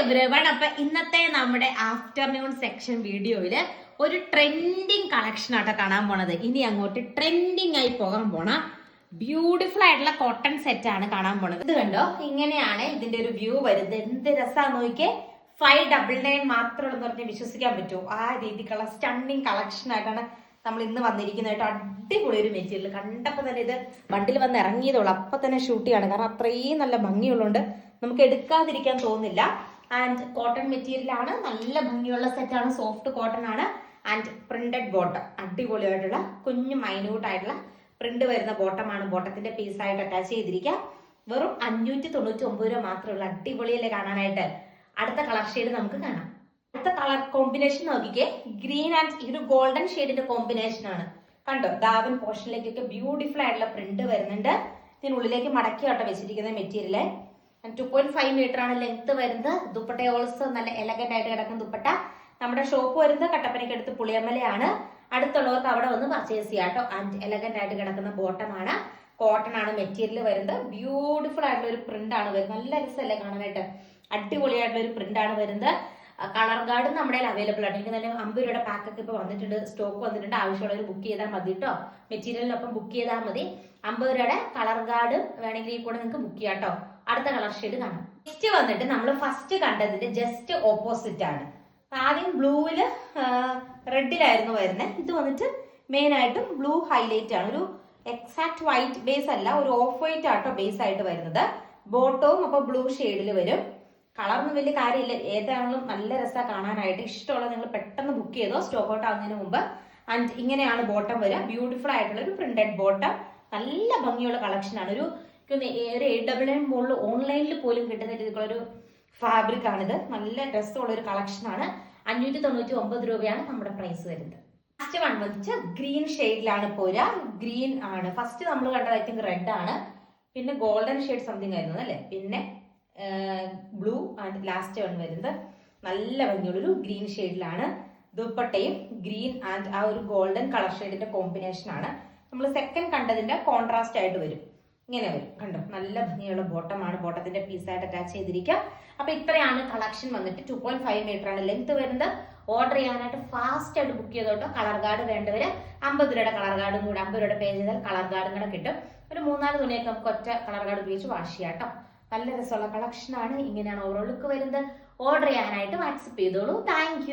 Everyone അപ്പൊ ഇന്നത്തെ നമ്മുടെ ആഫ്റ്റർനൂൺ സെക്ഷൻ വീഡിയോയിൽ ഒരു ട്രെൻഡിങ് കളക്ഷൻ ആട്ടോ കാണാൻ പോണത്. ഇനി അങ്ങോട്ട് ട്രെൻഡിങ് ആയി പോകാൻ പോണ ബ്യൂട്ടിഫുൾ ആയിട്ടുള്ള കോട്ടൺ സെറ്റ് ആണ് കാണാൻ പോണത്. ഇത് കണ്ടോ? ഇങ്ങനെയാണ് ഇതിന്റെ ഒരു വ്യൂ വരുന്നത്. എന്ത് രസമാണ് നോക്കിയേ. ഫൈവ് ഡബിൾ നയൻ മാത്രമുള്ളൂ പറഞ്ഞ് വിശ്വസിക്കാൻ പറ്റുമോ? ആ രീതിക്കുള്ള സ്റ്റണ്ണിങ് കളക്ഷൻ ആയിട്ടാണ് നമ്മൾ ഇന്ന് വന്നിരിക്കുന്നത് കേട്ടോ. അടിപൊളി ഒരു മെറ്റീരിയൽ കണ്ടപ്പോൾ തന്നെ ഇത് വണ്ടിൽ വന്ന് ഇറങ്ങിയതുള്ളൂ അപ്പൊ തന്നെ ഷൂട്ട് ചെയ്യാണ്. കാരണം അത്രയും നല്ല ഭംഗിയുള്ളതുകൊണ്ട് നമുക്ക് എടുക്കാതിരിക്കാൻ തോന്നില്ല ആൻഡ് കോട്ടൺ മെറ്റീരിയൽ ആണ് നല്ല ഭംഗിയുള്ള സെറ്റാണ് സോഫ്റ്റ് കോട്ടൺ ആണ്. ആൻഡ് പ്രിന്റഡ് ബോട്ടം അടിപൊളിയായിട്ടുള്ള കുഞ്ഞു മൈന്യൂട്ടായിട്ടുള്ള പ്രിന്റ് വരുന്ന ബോട്ടമാണ് ബോട്ടത്തിന്റെ പീസായിട്ട് അറ്റാച്ച് ചെയ്തിരിക്കുക. വെറും അഞ്ഞൂറ്റി തൊണ്ണൂറ്റി ഒമ്പത് രൂപ മാത്രമേ ഉള്ളൂ. അടിപൊളിയല്ലേ കാണാനായിട്ട്? അടുത്ത കളർ ഷെയ്ഡ് നമുക്ക് കാണാം. അടുത്ത കളർ കോമ്പിനേഷൻ നോക്കിക്കേ. ഗ്രീൻ ആൻഡ് ഈ ഒരു ഗോൾഡൻ ഷെയ്ഡിന്റെ കോമ്പിനേഷൻ ആണ്. കണ്ടോ? ദാവൻ പോർഷനിലേക്കൊക്കെ ബ്യൂട്ടിഫുൾ ആയിട്ടുള്ള പ്രിന്റ് വരുന്നുണ്ട്. ഇതിനുള്ളിലേക്ക് മടക്കി ആട്ടോ വെച്ചിരിക്കുന്ന material two point five metre ആണ് ലെങ്ത് വരുന്നത്. ദുപ്പട്ട ഓൾസോ നല്ല എലഗന്റ് ആയിട്ട് കിടക്കുന്ന ദുപ്പട്ട. നമ്മുടെ ഷോപ്പ് വരുന്നത് കട്ടപ്പനയ്ക്ക് അടുത്ത് പുളിയമ്മലയാണ്. അടുത്തുള്ളവർക്ക് അവിടെ വന്ന് പർച്ചേസ് ചെയ്യാം കേട്ടോ. ആൻഡ് എലഗന്റ് ആയിട്ട് കിടക്കുന്ന ബോട്ടമാണ് കോട്ടൺ ആണ് മെറ്റീരിയൽ വരുന്നത്. ബ്യൂട്ടിഫുൾ ആയിട്ടുള്ള ഒരു പ്രിന്റ് ആണ് വരുന്നത്. നല്ല രസമല്ലേ കാണാനായിട്ട്. അടിപൊളിയായിട്ടുള്ള ഒരു പ്രിന്റ് ആണ് വരുന്നത്. കളർ ഗാർഡ് നമ്മുടെ അവൈലബിൾ ആണ്. എനിക്ക് തന്നെ അമ്പത് രൂപയുടെ പാക്കൊക്കെ ഇപ്പൊ വന്നിട്ടുണ്ട്. സ്റ്റോക്ക് വന്നിട്ടുണ്ട്. ആവശ്യമുള്ളവർ ബുക്ക് ചെയ്താൽ മതി കേട്ടോ മെറ്റീരിയലിനൊപ്പം ബുക്ക് ചെയ്താൽ മതി. അമ്പത് രൂപയുടെ കളർ ഗാർഡ് വേണമെങ്കിൽ ഈ കൂടെ നിങ്ങൾക്ക് ബുക്ക് ചെയ്യാം കേട്ടോ അടുത്ത കളർ ഷെയ്ഡ് കാണാം. നെക്സ്റ്റ് വന്നിട്ട് നമ്മൾ ഫസ്റ്റ് കണ്ടതിന്റെ ജസ്റ്റ് ഓപ്പോസിറ്റ് ആണ്. ആദ്യം ബ്ലൂവിൽ റെഡിലായിരുന്നു വരുന്നത്. ഇത് വന്നിട്ട് മെയിൻ ആയിട്ടും ബ്ലൂ ഹൈലൈറ്റ് ആണ്. ഒരു എക്സാക്ട് വൈറ്റ് ബേസ് അല്ല ഒരു ഓഫ് വൈറ്റ് ആട്ടോ ബേസ് ആയിട്ട് വരുന്നത്. ബോട്ടവും അപ്പൊ ബ്ലൂ ഷെയ്ഡിൽ വരും. കളറൊന്നും വലിയ കാര്യമില്ല. ഏതാണെങ്കിലും നല്ല രസമാണ് കാണാനായിട്ട്. ഇഷ്ടമുള്ള നിങ്ങൾ പെട്ടെന്ന് ബുക്ക് ചെയ്തോ സ്റ്റോക്ക് ഔട്ട് ആവുന്നതിന് മുമ്പ്. ആൻഡ് ഇങ്ങനെയാണ് ബോട്ടം വരിക. ബ്യൂട്ടിഫുൾ ആയിട്ടുള്ള ഒരു പ്രിന്റഡ് ബോട്ടം നല്ല ഭംഗിയുള്ള കളക്ഷൻ ആണ്. ഒരു ഒരു എ ഡബിൾ എം മുകളിൽ ഓൺലൈനിൽ പോലും കിട്ടുന്ന രീതിയിലുള്ള ഒരു ഫാബ്രിക് ആണിത്. നല്ല ഡ്രസ്സുള്ള ഒരു കളക്ഷൻ ആണ്. അഞ്ഞൂറ്റി തൊണ്ണൂറ്റി ഒമ്പത് രൂപയാണ് നമ്മുടെ പ്രൈസ് വരുന്നത്. ഫസ്റ്റ് വൺ വെച്ച് ഗ്രീൻ ഷെയ്ഡിലാണ് പോരാ ഗ്രീൻ ആണ്. ഫസ്റ്റ് നമ്മൾ കണ്ടത് ഐ തിങ്ക് റെഡ് ആണ്. പിന്നെ ഗോൾഡൻ ഷെയ്ഡ് സംതിങ് ആയിരുന്നു അല്ലേ? പിന്നെ ബ്ലൂ ആൻഡ് ലാസ്റ്റ് വൺ വരുന്നത്. നല്ല ഭംഗിയുള്ളൊരു ഗ്രീൻ ഷെയ്ഡിലാണ് ദുപ്പട്ടയും ഗ്രീൻ ആൻഡ് ആ ഒരു ഗോൾഡൻ കളർ ഷെയ്ഡിന്റെ കോമ്പിനേഷൻ ആണ്. നമ്മൾ സെക്കൻഡ് കണ്ടതിന്റെ കോൺട്രാസ്റ്റ് ആയിട്ട് വരും. ഇങ്ങനെ വരും. കണ്ടോ? നല്ല ഭംഗിയുള്ള ബോട്ടമാണ് ബോട്ടത്തിന്റെ പീസായിട്ട് അറ്റാച്ച് ചെയ്തിരിക്കുക. അപ്പൊ ഇത്രയാണ് കളക്ഷൻ വന്നിട്ട് ടു പോയിന്റ് ഫൈവ് മീറ്റർ ആണ് ലെങ്ത് വരുന്നത്. ഓർഡർ ചെയ്യാനായിട്ട് ഫാസ്റ്റ് ആയിട്ട് ബുക്ക് ചെയ്തോട്ടോ കളർ ഗാർഡ് വേണ്ടവര് അമ്പത് രൂപയുടെ കളർ കാർഡും കൂടെ അമ്പത് രൂപയുടെ പേ ചെയ്താൽ കളർ കാർഡും കൂടെ കിട്ടും. ഒരു മൂന്നാൽ തുണിയൊക്കെ നമുക്ക് ഒറ്റ കളർ കാർഡ് ഉപയോഗിച്ച് വാഷ് ചെയ്യാം കേട്ടോ നല്ല രസമുള്ള കളക്ഷനാണ് ഇങ്ങനെയാണ് ഓരോ ലുക്ക് വരുന്നത്. ഓർഡർ ചെയ്യാനായിട്ട് വാട്സപ്പ് ചെയ്തോളൂ. താങ്ക്